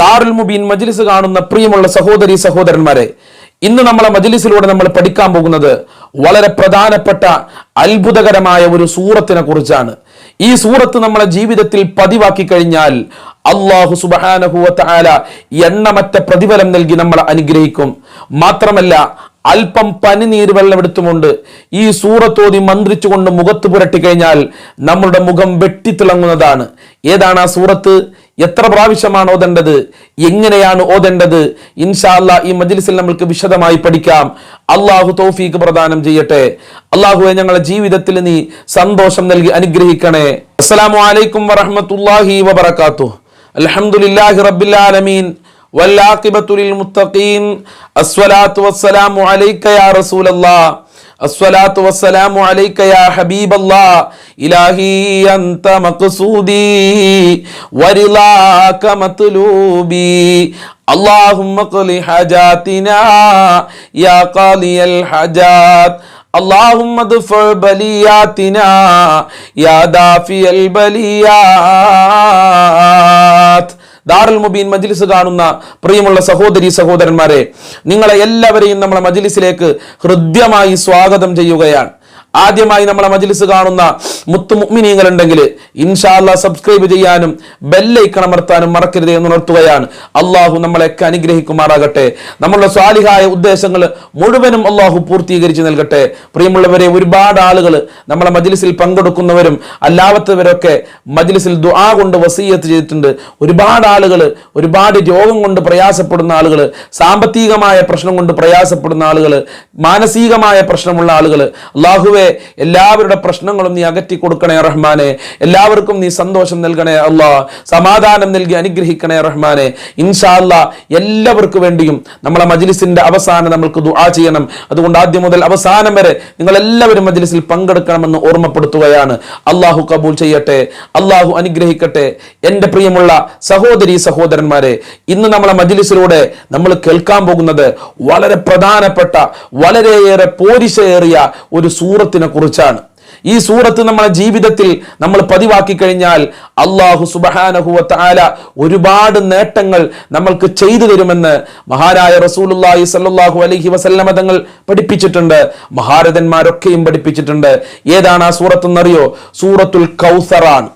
ദാറുൽ മുബീൻ മജ്ലിസ് കാണുന്ന പ്രിയമുള്ള സഹോദരി സഹോദരന്മാരെ ഇന്ന് നമ്മളെ മജ്ലിസിലൂടെ നമ്മൾ പഠിക്കാൻ പോകുന്നത് വളരെ പ്രധാനപ്പെട്ട അത്ഭുതകരമായ ഒരു സൂറത്തിനെ കുറിച്ചാണ്. ഈ സൂറത്ത് നമ്മളെ ജീവിതത്തിൽ പതിവാക്കി കഴിഞ്ഞാൽ അള്ളാഹു സുബാനഹുവത്ത ആല എണ്ണമറ്റ പ്രതിഫലം നൽകി നമ്മളെ അനുഗ്രഹിക്കും. മാത്രമല്ല അല്പം പനിനീര് വെള്ളമെടുത്തുകൊണ്ട് ഈ സൂറത്തോതി മന്ത്രിച്ചുകൊണ്ട് മുഖത്ത് പുരട്ടി കഴിഞ്ഞാൽ നമ്മളുടെ മുഖം വെട്ടിത്തിളങ്ങുന്നതാണ്. ഏതാണ് ആ സൂറത്ത്? എത്ര പ്രാവശ്യമാണ് ഓതേണ്ടത് എങ്ങനെയാണ് ഓതേണ്ടത് ഇൻഷാല്ല ഈ മജ്ലിസിൽ നമ്മൾക്ക് വിശദമായി പഠിക്കാം അള്ളാഹു തൗഫീഖ് പ്രദാനം ചെയ്യട്ടെ അള്ളാഹുവെ ഞങ്ങളുടെ ജീവിതത്തിൽ നീ സന്തോഷം നൽകി അനുഗ്രഹിക്കണേ അസ്സലാമു അലൈക്കും വറഹ്മത്തുള്ളാഹി വബറകാതുഹു അൽഹംദുലില്ലാഹി റബ്ബിൽ ആലമീൻ والعاقبة للمتقين الصلاة والسلام عليك يا رسول الله الصلاة والسلام عليك يا حبيب الله. إلهي أنت مقصودي ورضاك مطلوبي. اللهم أقل حاجاتنا يا قاضي الحاجات. اللهم ادفع بلياتنا يا دافي البليات. ദാറുൽ മുബീൻ മജ്ലിസ് കാണുന്ന പ്രിയമുള്ള സഹോദരി സഹോദരന്മാരെ നിങ്ങളെ എല്ലാവരെയും നമ്മളെ മജ്ലിസിലേക്ക് ഹൃദ്യമായി സ്വാഗതം ചെയ്യുകയാണ്. ആദ്യമായി നമ്മളെ മജ്ലിസ് കാണുന്ന മുത്തു മുഗ്മിനീങ്ങൾ ഉണ്ടെങ്കിൽ ഇൻഷാല്ല സബ്സ്ക്രൈബ് ചെയ്യാനും ബെല്ലൈക്കൺ അമർത്താനും മറക്കരുത് എന്ന് ഉണർത്തുകയാണ്. അള്ളാഹു നമ്മളെയൊക്കെ അനുഗ്രഹിക്കുമാറാകട്ടെ. നമ്മളുടെ സ്വാലിഹായ ഉദ്ദേശങ്ങൾ മുഴുവനും അള്ളാഹു പൂർത്തീകരിച്ച് നൽകട്ടെ. പ്രിയമുള്ളവരെ ഒരുപാട് ആളുകൾ നമ്മളെ മജ്ലിസിൽ പങ്കെടുക്കുന്നവരും അല്ലാത്തവരൊക്കെ മജ്ലിസിൽ ദുആ കൊണ്ട് വസീയത്ത് ചെയ്തിട്ടുണ്ട്. ഒരുപാട് ആളുകൾ ഒരുപാട് രോഗം കൊണ്ട് പ്രയാസപ്പെടുന്ന ആളുകൾ സാമ്പത്തികമായ പ്രശ്നം കൊണ്ട് പ്രയാസപ്പെടുന്ന ആളുകൾ മാനസികമായ പ്രശ്നമുള്ള ആളുകൾ അള്ളാഹുവെ എല്ലാവരുടെ പ്രശ്നങ്ങളും നീ അകറ്റി കൊടുക്കണേ റഹ്മാനെ. എല്ലാവർക്കും നീ സന്തോഷം നൽകണേ അള്ളാ. സമാധാനം നൽകി അനുഗ്രഹിക്കണേ റഹ്മാനെ. ഇൻഷാ അല്ലാ എല്ലാവർക്കും വേണ്ടിയും നമ്മളെ മജ്ലിസിന്റെ അവസാനം നമ്മൾക്ക് ദുആ ചെയ്യണം. അതുകൊണ്ട് ആദ്യം മുതൽ അവസാനം വരെ നിങ്ങൾ എല്ലാവരും മജ്ലിസിൽ പങ്കെടുക്കണമെന്ന് ഓർമ്മപ്പെടുത്തുകയാണ്. അള്ളാഹു കബൂൽ ചെയ്യട്ടെ. അള്ളാഹു അനുഗ്രഹിക്കട്ടെ. എന്റെ പ്രിയമുള്ള സഹോദരി സഹോദരന്മാരെ ഇന്ന് നമ്മളെ മജ്ലിസിലൂടെ നമ്മൾ കേൾക്കാൻ പോകുന്നത് വളരെ പ്രധാനപ്പെട്ട വളരെയേറെ പോരിശയേറിയ ഒരു സൂറത്തിനെ കുറിച്ചാണ്. ഈ സൂറത്ത് നമ്മളെ ജീവിതത്തിൽ നമ്മൾ പതിവാക്കി കഴിഞ്ഞാൽ അള്ളാഹു സുബഹാനഹുവത്ത ആല ഒരുപാട് നേട്ടങ്ങൾ നമ്മൾക്ക് ചെയ്തു തരുമെന്ന് മഹാനായ റസൂലുല്ലാഹി സല്ലാഹു അലഹി വസല്ലമ തങ്ങൾ പഠിപ്പിച്ചിട്ടുണ്ട്. മഹാരഥന്മാരൊക്കെയും പഠിപ്പിച്ചിട്ടുണ്ട്. ഏതാണ് ആ സൂറത്ത് എന്നറിയോ സൂറത്തുൽ കൗസറാണ്.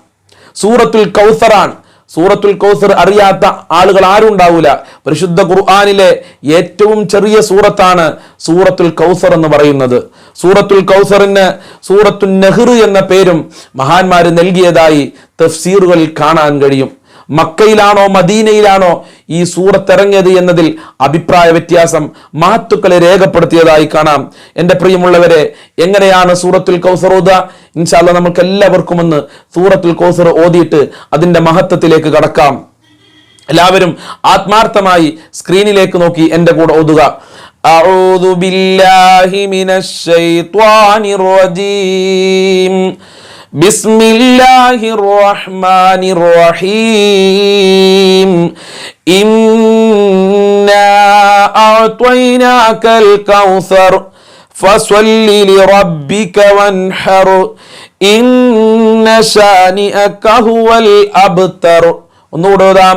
സൂറത്തുൽ കൗസറാണ്. സൂറത്തുൽ കൗസർ അറിയാത്ത ആളുകൾ ആരും ഉണ്ടാവില്ല പരിശുദ്ധ ഖുർആാനിലെ ഏറ്റവും ചെറിയ സൂറത്താണ് സൂറത്തുൽ കൗസർ എന്ന് പറയുന്നത്. സൂറത്തുൽ കൗസറിന് സൂറത്തുൽ നെഹ്റു എന്ന പേരും മഹാന്മാർ നൽകിയതായി തഫ്സീറുകളിൽ കാണാൻ കഴിയും. മക്കയിലാണോ മദീനയിലാണോ ഈ സൂറത്ത് ഇറങ്ങിയത് എന്നതിൽ അഭിപ്രായ വ്യത്യാസം മഹത്തുക്കളെ രേഖപ്പെടുത്തിയതായി കാണാം എൻ്റെ പ്രിയമുള്ളവരെ എങ്ങനെയാണ് സൂറത്തുൽ കൗസർ ഓതുക ഇൻഷാല്ല നമുക്ക് എല്ലാവർക്കും ഒന്ന് സൂറത്തുൽ കൗസർ ഓതിയിട്ട് അതിൻ്റെ മഹത്വത്തിലേക്ക് കടക്കാം എല്ലാവരും ആത്മാർത്ഥമായി സ്ക്രീനിലേക്ക് നോക്കി എൻ്റെ കൂടെ ഓതുക أعوذ بالله من الشيطان الرجيم بسم الله الرحمن الرحيم إنا أعطيناك الكوثر فصل لربك وانحر إن شانئك هو الأبتر ഒന്നുകൂടെ ഓതാം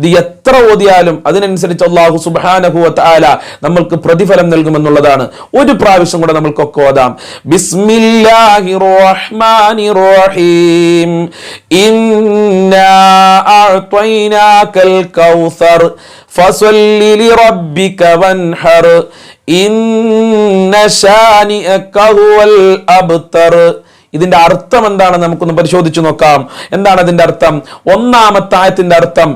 ഇത് എത്ര ഓതിയാലും അതിനനുസരിച്ച് അള്ളാഹു സുബാനഹുവത്ത് ആല നമ്മൾക്ക് പ്രതിഫലം നൽകുമെന്നുള്ളതാണ്. ഒരു പ്രാവശ്യം കൂടെ നമ്മൾക്കൊക്കെ ഓതാം. ബിസ്മില്ലാഹി റഹ്മാനി റഹീം ഇന്നാ അഅ്തൈനാകൽ കൗസർ. ഫസല്ലി ലിറബ്ബിക വൻഹർ. ഇന്ന ശാനിഅക ഹുവൽ അബ്തർ. ഇതിന്റെ അർത്ഥം എന്താണ് നമുക്കൊന്ന് പരിശോധിച്ചു നോക്കാം. എന്താണ് അതിന്റെ അർത്ഥം? ഒന്നാമത്തെ ആയത്തിന്റെ അർത്ഥം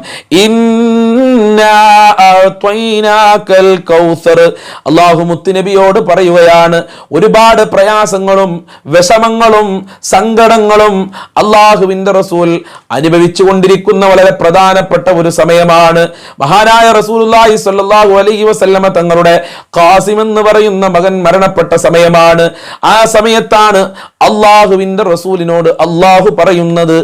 അള്ളാഹു മുത്തുനബിയോട് പറയുകയാണ് ഒരുപാട് പ്രയാസങ്ങളും വിഷമങ്ങളും സങ്കടങ്ങളും അള്ളാഹുവിന്റെ റസൂൽ അനുഭവിച്ചു കൊണ്ടിരിക്കുന്ന വളരെ പ്രധാനപ്പെട്ട ഒരു സമയമാണ്. മഹാനായ റസൂലുള്ളാഹി സ്വല്ലല്ലാഹു അലൈഹി വസല്ലമ തങ്ങളുടെ ഖാസിം എന്ന് പറയുന്ന മകൻ മരണപ്പെട്ട സമയമാണ്. ആ സമയത്താണ് അള്ളാഹു അള്ളാഹുവിന്റെ റസൂലിനോട് അള്ളാഹു പറയുന്നത്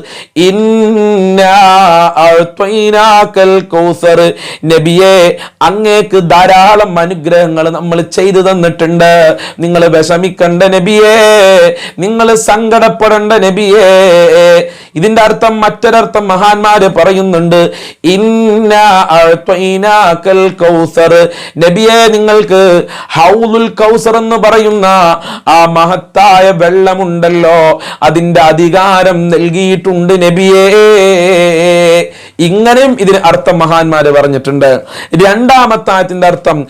നബിയെ അങ്ങേക്ക് ധാരാളം അനുഗ്രഹങ്ങൾ നമ്മൾ ചെയ്തു തന്നിട്ടുണ്ട്. നിങ്ങൾ വിഷമിക്കണ്ട നബിയേ. നിങ്ങൾ സങ്കടപ്പെടേണ്ട നബിയേ. ഇതിന്റെ അർത്ഥം മറ്റൊരർത്ഥം മഹാന്മാര് പറയുന്നുണ്ട് കൗസർ. നബിയെ നിങ്ങൾക്ക് ഹൗലുൽ കൗസർ എന്ന് പറയുന്ന ആ മഹത്തായ വെള്ളമുണ്ടല്ലോ അതിന്റെ അധികാരം നൽകിയിട്ടുണ്ട് നബിയേ. ഇങ്ങനെയും ഇതിന് അർത്ഥം മഹാന്മാര് പറഞ്ഞിട്ടുണ്ട്. രണ്ടാമത്തെ ആയത്തിന്റെ അർത്ഥം.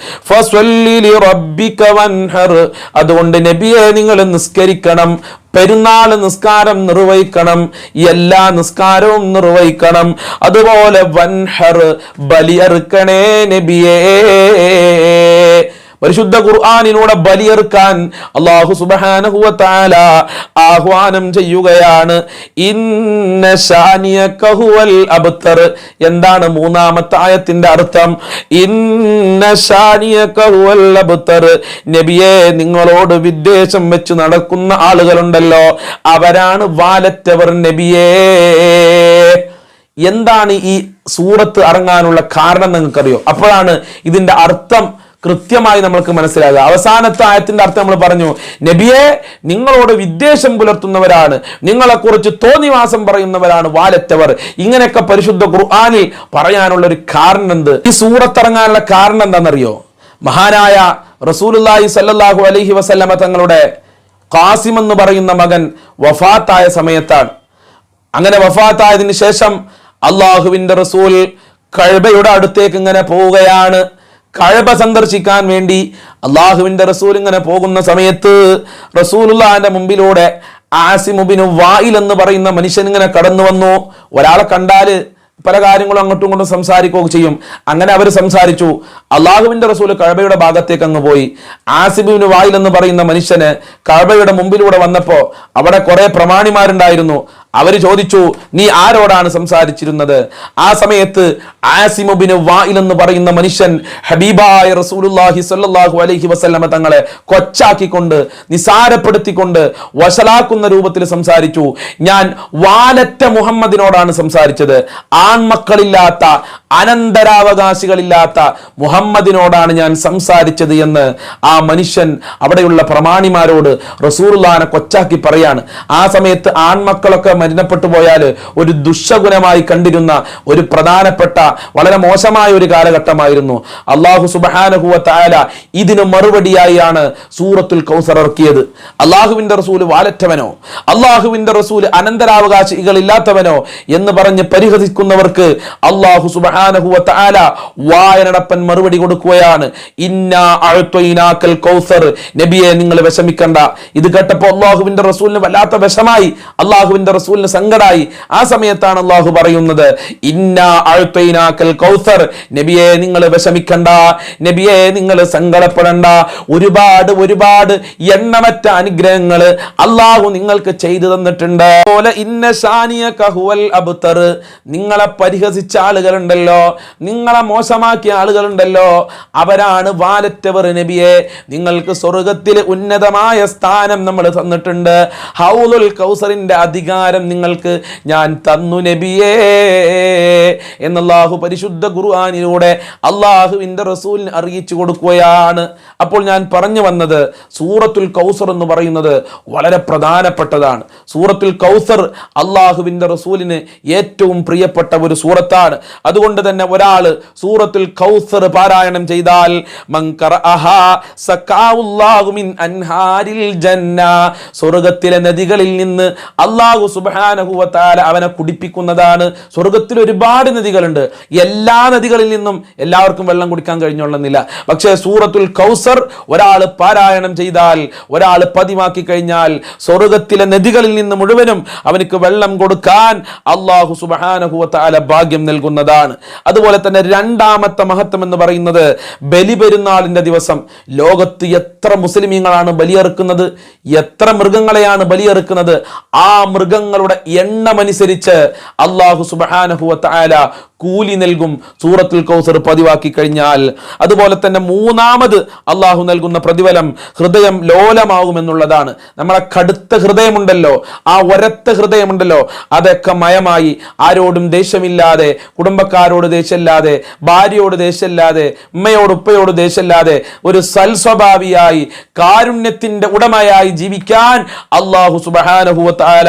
അതുകൊണ്ട് നബിയെ നിങ്ങൾ നിസ്കരിക്കണം പെരുന്നാൾ നിസ്കാരം നിർവഹിക്കണം എല്ലാ നിസ്കാരവും നിർവഹിക്കണം. അതുപോലെ വൻഹർ ബലിയറുക്കണേ നബിയേ. പരിശുദ്ധ ഖുർആാനിലൂടെ ബലിയെറുക്കാൻ അള്ളാഹു തആല ആഹ്വാനം ചെയ്യുകയാണ്. ഇന്ന എന്താണ് മൂന്നാമത്തെ ആയത്തിന്റെ അർത്ഥം? ഇന്ന നബിയെ നിങ്ങളോട് വിദ്വേഷം വെച്ച് നടക്കുന്ന ആളുകളുണ്ടല്ലോ. അവരാണ് വാലറ്റവർ നബിയേ. എന്താണ് ഈ സൂറത്ത് ഇറങ്ങാനുള്ള കാരണം നിങ്ങൾക്കറിയോ? അപ്പോഴാണ് ഇതിന്റെ അർത്ഥം കൃത്യമായി നമ്മൾക്ക് മനസ്സിലാകുക അവസാനത്തെ ആയത്തിന്റെ അർത്ഥം നമ്മൾ പറഞ്ഞു നബിയെ നിങ്ങളോട് വിദ്വേഷം പുലർത്തുന്നവരാണ്. നിങ്ങളെക്കുറിച്ച് തോന്നിവാസം പറയുന്നവരാണ് വാലറ്റവർ. ഇങ്ങനെയൊക്കെ പരിശുദ്ധ ഖുർആാനിൽ പറയാനുള്ള ഒരു കാരണം എന്ത് ഈ സൂറത്തിറങ്ങാനുള്ള കാരണം എന്താണെന്നറിയോ? മഹാനായ റസൂലുല്ലാഹി സല്ലാഹു അലഹി വസല്ലമ തങ്ങളുടെ ഖാസിം എന്ന് പറയുന്ന മകൻ വഫാത്തായ സമയത്താണ്. അങ്ങനെ വഫാത്തായതിനു ശേഷം അള്ളാഹുവിന്റെ റസൂൽ കഴബയുടെ അടുത്തേക്ക് ഇങ്ങനെ പോവുകയാണ്. കഴബ സന്ദർശിക്കാൻ വേണ്ടി അള്ളാഹുവിന്റെ റസൂൽ ഇങ്ങനെ പോകുന്ന സമയത്ത് റസൂലുള്ളാഹിന്റെ മുമ്പിലൂടെ ആസിമുബിനു വായിൽ എന്ന് പറയുന്ന മനുഷ്യൻ ഇങ്ങനെ കടന്നു വന്നു. ഒരാളെ കണ്ടാൽ പല കാര്യങ്ങളും അങ്ങോട്ടും ഇങ്ങോട്ടും സംസാരിക്കുകയൊക്കെ ചെയ്യും. അങ്ങനെ അവർ സംസാരിച്ചു. അള്ളാഹുവിന്റെ റസൂൽ കഴബയുടെ ഭാഗത്തേക്ക് അങ്ങ് പോയി. ആസിബിന് വായിൽ എന്ന് പറയുന്ന മനുഷ്യന് കഴബയുടെ മുമ്പിലൂടെ വന്നപ്പോൾ അവിടെ കുറേ പ്രമാണിമാരുണ്ടായിരുന്നു. അവർ ചോദിച്ചു നീ ആരോടാണ് സംസാരിച്ചിരുന്നത്? ആ സമയത്ത് ആസിമുബിന് വായിൽ എന്ന് പറയുന്ന മനുഷ്യൻ ഹബീബായ റസൂലുല്ലാഹി സ്വല്ലല്ലാഹു അലൈഹി വസല്ലമ തങ്ങളെ കൊച്ചാക്കിക്കൊണ്ട് നിസാരപ്പെടുത്തിക്കൊണ്ട് വഷലാക്കുന്ന രൂപത്തിൽ സംസാരിച്ചു. ഞാൻ വാലറ്റ മുഹമ്മദിനോടാണ് സംസാരിച്ചത്. ആൺമക്കളില്ലാത്ത അനന്തരാവകാശികളില്ലാത്ത മുഹമ്മദിനോടാണ് ഞാൻ സംസാരിച്ചത് എന്ന് ആ മനുഷ്യൻ അവിടെയുള്ള പ്രമാണിമാരോട് റസൂറുല്ലാനെ കൊച്ചാക്കി പറയാണ്. ആ സമയത്ത് ആൺമക്കളൊക്കെ മരണപ്പെട്ടു പോയാൽ ഒരു ദുഷഗുണമായി കണ്ടിരുന്ന ഒരു പ്രധാനപ്പെട്ട വളരെ മോശമായ ഒരു കാലഘട്ടമായിരുന്നു. അള്ളാഹു സുബാനഹുല താല ഇതിന് മറുപടിയായാണ് സൂറത്തുൽ കൗസർ ഇറക്കിയത്. അള്ളാഹുവിന്റെ റസൂൽ വാലറ്റവനോ? അള്ളാഹുവിന്റെ റസൂൽ അനന്തരാവകാശികളില്ലാത്തവനോ? എന്ന് പറഞ്ഞ് പരിഹസിക്കുന്നവർക്ക് അള്ളാഹു സുബാനഹുല വായനടപ്പൻ മറുപടി കൊടുക്കുകയാണ്. ഇന്നാ അഴുത്തൊയിനാക്കൽ കൗസർ. നബിയെ നിങ്ങൾ വിഷമിക്കണ്ട. ഇത് കേട്ടപ്പോ അള്ളാഹുവിന്റെ റസൂലിന് വല്ലാത്ത വിഷമായി. അള്ളാഹുവിന്റെ റസൂലിന് സങ്കടായി. ആ സമയത്താണ് അള്ളാഹു പറയുന്നത് കൗസർ. നബിയെ നിങ്ങൾ വിഷമിക്കണ്ട. നബിയെ നിങ്ങൾ സങ്കടപ്പെടണ്ട. ഒരുപാട് ഒരുപാട് എണ്ണമറ്റ അനുഗ്രഹങ്ങൾ അള്ളാഹു നിങ്ങൾക്ക് ചെയ്തു തന്നിട്ടുണ്ട്. പോലെ ഇന്ന ഷാനിയ കഹുവൽ അബ്തർ. നിങ്ങളെ പരിഹസിച്ച ആളുകളുണ്ടല്ലോ. നിങ്ങളെ മോശമാക്കിയ ആളുകളുണ്ടല്ലോ. അവരാണ് വാലറ്റവർ നബിയെ. നിങ്ങൾക്ക് സ്വർഗത്തിൽ ഉന്നതമായ സ്ഥാനം നമ്മൾ തന്നിട്ടുണ്ട്. ഹൗലുൽ കൗസറിന്റെ അധികാരം നിങ്ങൾക്ക് ഞാൻ തന്നു നബിയേ എന്നല്ലാഹു പരിശുദ്ധ ഖുർആനിലൂടെ അള്ളാഹുവിന്റെ റസൂലിന് അറിയിച്ചു കൊടുക്കുകയാണ്. അപ്പോൾ ഞാൻ പറഞ്ഞു വന്നത് സൂറത്തുൽ കൗസർ എന്ന് പറയുന്നത് വളരെ പ്രധാനപ്പെട്ടതാണ്. സൂറത്തുൽ കൗസർ അള്ളാഹുവിന്റെ റസൂലിന് ഏറ്റവും പ്രിയപ്പെട്ട ഒരു സൂറത്താണ്. അതുകൊണ്ട് തന്നെ ഒരാൾ സൂറത്തുൽ കൗസർ പാരായണം ചെയ്താൽ സ്വർഗത്തിലെ നദികളിൽ നിന്ന് അള്ളാഹു സുബ്ഹാനഹു തആല അവനെ കുടിപ്പിക്കുന്നതാണ്. സ്വർഗത്തിൽ ഒരുപാട് നദികളുണ്ട്. എല്ലാ നദികളിൽ നിന്നും എല്ലാവർക്കും വെള്ളം കുടിക്കാൻ കഴിഞ്ഞോളുന്നില്ല പക്ഷേ സൂറത്തുൽ കൗസർ ഒരാൾ പാരായണം ചെയ്താൽ ഒരാൾ പതിമാക്കി കഴിഞ്ഞാൽ സ്വർഗത്തിലെ നദികളിൽ നിന്ന് മുഴുവനും അവനക്ക് വെള്ളം കൊടുക്കാൻ അള്ളാഹു സുബാനഹുവത്താല ഭാഗ്യം നൽകുന്നതാണ്. അതുപോലെ തന്നെ രണ്ടാമത്തെ മഹത്വം എന്ന് പറയുന്നത് ബലിപെരുന്നാളിന്റെ ദിവസം. ലോകത്ത് എത്ര മുസ്ലിമീങ്ങളാണ് ബലിയെറുക്കുന്നത്? എത്ര മൃഗങ്ങളെയാണ് ബലിയെറുക്കുന്നത്? ആ മൃഗങ്ങൾ ആളുകളുടെ എണ്ണമനുസരിച്ച് അള്ളാഹു സുബാനഹുവ താല കൂലി നൽകും. സൂറത്തുൽ കൗസർ പതിവാക്കി കഴിഞ്ഞാൽ അതുപോലെ തന്നെ മൂന്നാമത് അള്ളാഹു നൽകുന്ന പ്രതിഫലം ഹൃദയം ലോലമാകുമെന്നുള്ളതാണ്. നമ്മളെ കടുത്ത ഹൃദയമുണ്ടല്ലോ ആ ഒരത്ത ഹൃദയമുണ്ടല്ലോ അതൊക്കെ മയമായി. ആരോടും ദേഷ്യമില്ലാതെ കുടുംബക്കാരോട് ദേഷ്യമില്ലാതെ ഭാര്യയോട് ദേഷ്യമില്ലാതെ ഉമ്മയോട് ഉപ്പയോട് ദേഷ്യമില്ലാതെ ഒരു സൽസ്വഭാവിയായി കാരുണ്യത്തിന്റെ ഉടമയായി ജീവിക്കാൻ അള്ളാഹു സുബാനഹുവത്താല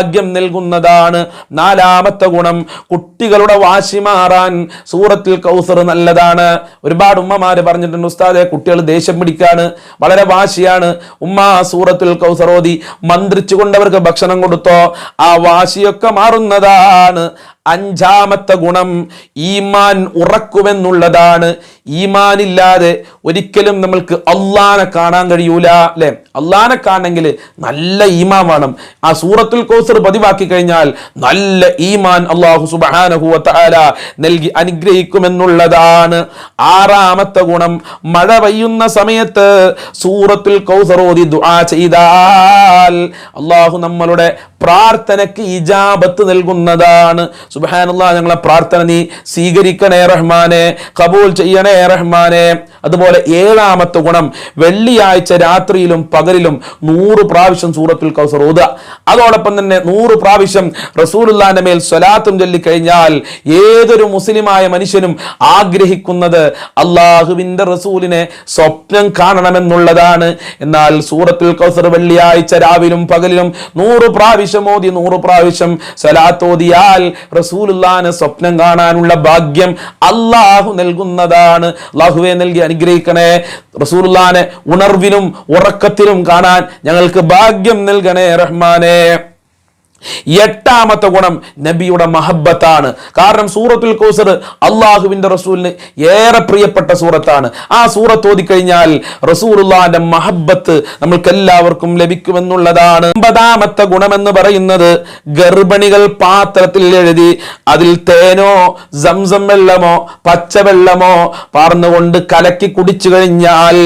ഭാഗ്യം നൽകുന്നതാണ് നാലാമത്തെ ഗുണം. കുട്ടികളുടെ വാശി മാറാൻ സൂറത്തിൽ കൗസർ നല്ലതാണ്. ഒരുപാട് ഉമ്മമാര് പറഞ്ഞിട്ടുണ്ട് ഉസ്താദെ കുട്ടികൾ ദേഷ്യം പിടിക്കാണ് വളരെ വാശിയാണ്. ഉമ്മ സൂറത്തിൽ കൗസറോതി മന്ത്രിച്ചു മന്ത്രിച്ചുകൊണ്ട് അവർക്ക് ഭക്ഷണം കൊടുത്തോ ആ വാശിയൊക്കെ മാറുന്നതാണ്. അഞ്ചാമത്തെ ഗുണം ഈമാൻ ഉറക്കുമെന്നുള്ളതാണ്. ഈമാൻ ഇല്ലാതെ ഒരിക്കലും നമ്മൾക്ക് അള്ളാനെ കാണാൻ കഴിയൂല അല്ലെ? അള്ളാനെ കാണണമെങ്കിൽ നല്ല ഈമാൻ വേണം. ആ സൂറത്തുൽ കോസർ പതിവാക്കി കഴിഞ്ഞാൽ നല്ല ഈമാൻ അള്ളാഹു സുബാനഹുവ തആല നൽകി അനുഗ്രഹിക്കുമെന്നുള്ളതാണ്. ആറാമത്തെ ഗുണം മഴ പെയ്യുന്ന സമയത്ത് സൂറത്തുൽ കൗസർ ഓതി ദുആ ചെയ്താൽ അള്ളാഹു നമ്മളുടെ പ്രാർത്ഥനയ്ക്ക് ഇജാബത്ത് നൽകുന്നതാണ്. സുബാനുള്ള ഞങ്ങളെ പ്രാർത്ഥന നീ സ്വീകരിക്കണേ റഹ്മാനെ കബൂൽ ചെയ്യണേ റഹ്മാനെ. അതുപോലെ ഏഴാമത്തെ ഗുണം വെള്ളിയാഴ്ച രാത്രിയിലും പകലിലും നൂറ് പ്രാവശ്യം സൂറത്തുൽ കൗസർ ഓതുക. അതോടൊപ്പം തന്നെ നൂറ് പ്രാവശ്യം റസൂലുല്ലാന്റെ മേൽ സ്വലാത്തും ചൊല്ലിക്കഴിഞ്ഞാൽ ഏതൊരു മുസ്ലിമായ മനുഷ്യനും ആഗ്രഹിക്കുന്നത് അള്ളാഹുവിന്റെ റസൂലിനെ സ്വപ്നം കാണണമെന്നുള്ളതാണ്. എന്നാൽ സൂറത്തുൽ കൗസർ വെള്ളിയാഴ്ച രാവിലും പകലിലും നൂറ് പ്രാവശ്യം ഓതി നൂറ് പ്രാവശ്യം സ്വലാത്ത് ഓതിയാൽ റസൂലുല്ലാന് സ്വപ്നം കാണാനുള്ള ഭാഗ്യം അള്ളാഹു നൽകുന്നതാണ്. അള്ളാഹുവെ നൽകി അനുഗ്രഹിക്കണേ. റസൂലുല്ലാനെ ഉണർവിലും ഉറക്കത്തിലും കാണാൻ ഞങ്ങൾക്ക് ഭാഗ്യം നൽകണേ റഹ്മാനെ. എട്ടാമത്തെ ഗുണം നബിയുടെ മഹബത്താണ്. കാരണം സൂറത്തുൽ കൗസർ അള്ളാഹുവിന്റെ റസൂലിന് ഏറെ പ്രിയപ്പെട്ട സൂറത്താണ്. ആ സൂറത്ത് ഓതിക്കഴിഞ്ഞാൽ റസൂറുല്ലാന്റെ മഹബത്ത് നമ്മൾക്ക് എല്ലാവർക്കും ലഭിക്കുമെന്നുള്ളതാണ്. ഒമ്പതാമത്തെ ഗുണമെന്ന് പറയുന്നത് ഗർഭിണികൾ പാത്രത്തിൽ എഴുതി അതിൽ തേനോ സംസം വെള്ളമോ പച്ചവെള്ളമോ പാർന്നുകൊണ്ട് കലക്കി കുടിച്ചു കഴിഞ്ഞാൽ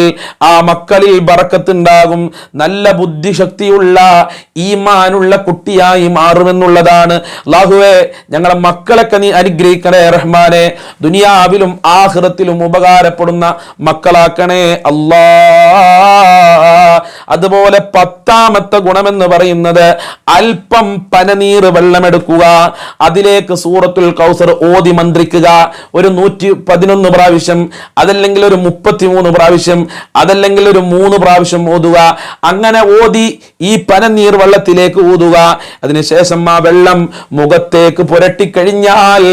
ആ മക്കളിൽ ബറക്കത്തുണ്ടാകും. നല്ല ബുദ്ധിശക്തിയുള്ള ഈമാനുള്ള കുട്ടിയായി മാറുമെന്നുള്ളതാണ്. അള്ളാഹുവെ ഞങ്ങളെ മക്കളൊക്കെ നീ അനുഗ്രഹിക്കണേ റഹ്മാനെ. ദുനിയാവിലും ആഹൃതത്തിലും ഉപകാരപ്പെടുന്ന മക്കളാക്കണേ. അല്ലാ അതുപോലെ പത്താമത്തെ ഗുണമെന്ന് പറയുന്നത് അല്പം പനനീർ വെള്ളമെടുക്കുക. അതിലേക്ക് സൂറത്തുൽ കൗസർ ഓതി മന്ത്രിക്കുക. ഒരു നൂറ്റി പതിനൊന്ന് പ്രാവശ്യം അതല്ലെങ്കിൽ ഒരു മുപ്പത്തിമൂന്ന് പ്രാവശ്യം അതല്ലെങ്കിൽ ഒരു മൂന്ന് പ്രാവശ്യം ഓതുക. അങ്ങനെ ഓതി ഈ പനനീർ വെള്ളത്തിലേക്ക് ഊതുക. അതിനുശേഷം ആ വെള്ളം മുഖത്തേക്ക് പുരട്ടിക്കഴിഞ്ഞാൽ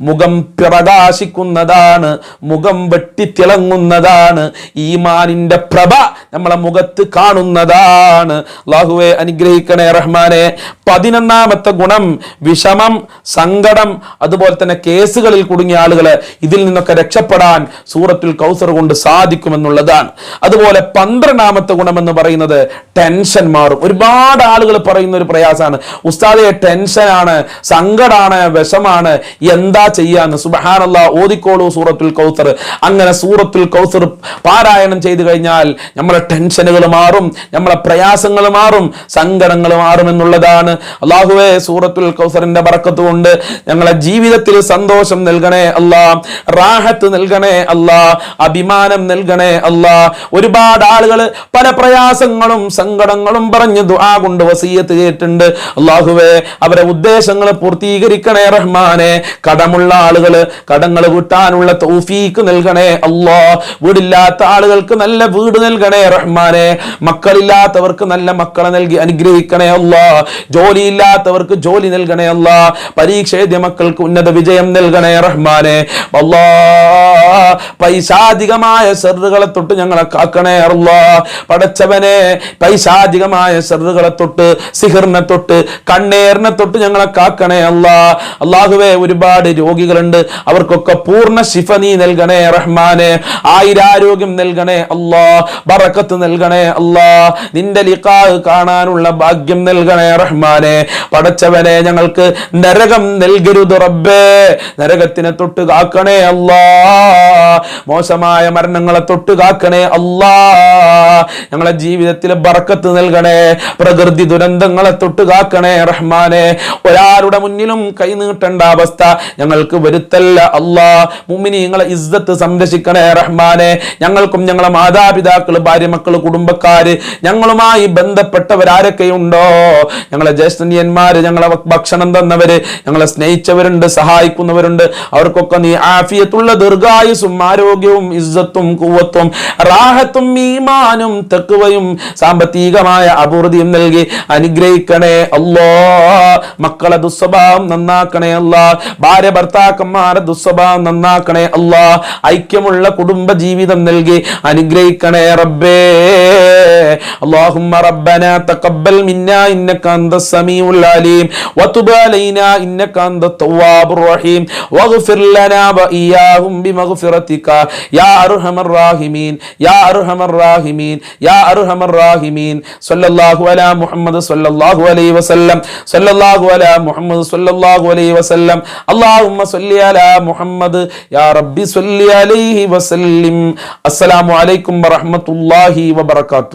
മുഖം പ്രകാശിക്കുന്നതാണ് മുഖം വെട്ടിത്തിളങ്ങുന്നതാണ്. ഈമാനിന്റെ പ്രഭ നമ്മളെ മുഖത്ത് കാണുന്നതാണ്. അള്ളാഹുവെ അനുഗ്രഹിക്കണേ റഹ്മാനെ. പതിനൊന്നാമത്തെ ഗുണം വിഷമം സങ്കടം അതുപോലെ തന്നെ കേസുകളിൽ കുടുങ്ങിയ ആളുകൾ ഇതിൽ നിന്നൊക്കെ രക്ഷപ്പെടാൻ സൂറത്തുൽ കൗസർ കൊണ്ട് സാധിക്കുമെന്നുള്ളതാണ്. അതുപോലെ പന്ത്രണ്ടാമത്തെ ഗുണം എന്ന് പറയുന്നത് ടെൻഷൻ മാറും. ഒരുപാട് ആളുകൾ പറയുന്ന ഒരു പ്രയാസമാണ് ഉസ്താദെ ടെൻഷനാണ് സങ്കടാണ് വിഷമാണ് എന്താ ചെയ്യാന്ന്? സുബഹാനല്ല ഓതിക്കോളൂ സൂറത്തുൽ കൗസർ. അങ്ങനെ സൂറത്തുൽ കൗസർ പാരായണം ചെയ്തു കഴിഞ്ഞാൽ നമ്മുടെ ടെൻഷനുകൾ മാറും. നമ്മളെ പ്രയാസങ്ങൾ മാറും. സങ്കടങ്ങൾ മാറും എന്നുള്ളതാണ്. അള്ളാഹുവെ സൂറത്തുൽ കൗസറിന്റെ പറക്കത്ത് കൊണ്ട് ഞങ്ങളെ ജീവിതത്തിൽ സന്തോഷം നൽകണേ അല്ലാ. റാഹത്ത് നൽകണേ അല്ലാ. അഭിമാനം നൽകണേ അല്ലാ. ഒരുപാട് ആളുകൾ പല പ്രയാസങ്ങളും സങ്കടങ്ങളും പറഞ്ഞ് ദുആ കൊണ്ട് വസീയത്ത് കേട്ടിട്ടുണ്ട്. അള്ളാഹുവെ അവരെ ഉദ്ദേശങ്ങൾ പൂർത്തീകരിക്കണേ റഹ്മാനെ. കടമുള്ള ആളുകൾ കടങ്ങൾ വീട്ടാനുള്ള തൗഫീക്ക് നൽകണേ അല്ലാ. വീടില്ലാത്ത ആളുകൾക്ക് നല്ല വീട് നൽകണേ റഹ്മാനെ. മക്കളില്ലാത്തവർക്ക് നല്ല മക്കളെ നൽകി അനുഗ്രഹിക്കണേ അല്ല. ജോലിയില്ലാത്തവർക്ക് ജോലി നൽകണേ അല്ല. പരീക്ഷ എഴുതിയ മക്കൾക്ക് ഉന്നത വിജയം നൽകണേ റഹ്മാനെ. അല്ലാ. പൈശാധികമായ സെറുകളെ തൊട്ട് ഞങ്ങളെ കാക്കണേ അല്ല. പടച്ചവനെ പൈസാധികമായ സെറുകളെ തൊട്ട് സിഹിറിനെ തൊട്ട് കണ്ണേറിനെ തൊട്ട് ഞങ്ങളെ കാക്കണേ അല്ല. അള്ളാഹുവെ ഒരുപാട് രോഗികളുണ്ട്. അവർക്കൊക്കെ പൂർണ ശിഫ നീ നൽകണേ റഹ്മാനെ. ആയിരാരോഗ്യം നൽകണേ അല്ലാ. ബറക്കത്ത് നൽകണേ അല്ലാ നിന്റെ ലിഖാ കാണാനുള്ള ഭാഗ്യം നൽകണേ റഹ്മാനെ. പടച്ചവനെ ഞങ്ങൾക്ക് നരകം നൽകരുത് റബ്ബേ. നരകത്തിനെ തൊട്ട് കാക്കണേ അല്ലാ മോശമായ മരണങ്ങളെ തൊട്ട് കാക്കണേ അല്ലാ ഞങ്ങളെ ജീവിതത്തിൽ ബറക്കത്ത് നൽകണേ. പ്രകൃതി ദുരന്തങ്ങളെ തൊട്ട് കാക്കണേ റഹ്മാനെ. ഒരാളുടെ മുന്നിലും കൈ നീട്ടേണ്ട അവസ്ഥ ഞങ്ങൾക്ക് വരുത്തല്ല അല്ലാ മുമ്മിനി ഇസ്സത്ത് സംരക്ഷിക്കണേ റഹ്മാനെ. ഞങ്ങൾക്കും ഞങ്ങളെ മാതാപിതാക്കൾ ഭാര്യ മക്കൾ കുടുംബക്കാര് ഞങ്ങളുമായി ബന്ധപ്പെട്ടവരാരൊക്കെയുണ്ടോ? ഞങ്ങളെ ജ്യേഷ്ഠന്യന്മാര് ഞങ്ങളെ ഭക്ഷണം തന്നവര് ഞങ്ങളെ സ്നേഹിച്ചവരുണ്ട് സഹായിക്കുന്നവരുണ്ട്. അവർക്കൊക്കെ നീ ആഫിയത്തുള്ള ദീർഘായുസും ആരോഗ്യവും ഇസ്സത്തും കൂവത്വം റാഹത്തും ഈമാനും തെക്കുവയും സാമ്പത്തികമായ അഭിവൃദ്ധിയും നൽകി അനുഗ്രഹിക്കണേ അല്ലോ. മക്കളെ ദുസ്വഭാവം നന്നാക്കണേ അല്ല. ഭാര്യ ഭർത്താക്കന്മാരെ ദുസ്വഭാവം നന്നാക്കണേ അല്ല. ഐക്യമുള്ള കുടുംബ ജീവിതം നൽകി അനുഗ്രഹിക്കണേ റബ്ബേ. اللهم ربنا تقبل منا انك انت السميع العليم وتب علينا انك انت التواب الرحيم واغفر لنا واياهم بمغفرتك يا ارحم الراحمين يا ارحم الراحمين يا ارحم الراحمين صلى الله على محمد صلى الله عليه وسلم صلى الله على محمد صلى الله عليه وسلم اللهم صل على محمد يا ربي صل عليه وسلم السلام عليكم ورحمه الله وبركاته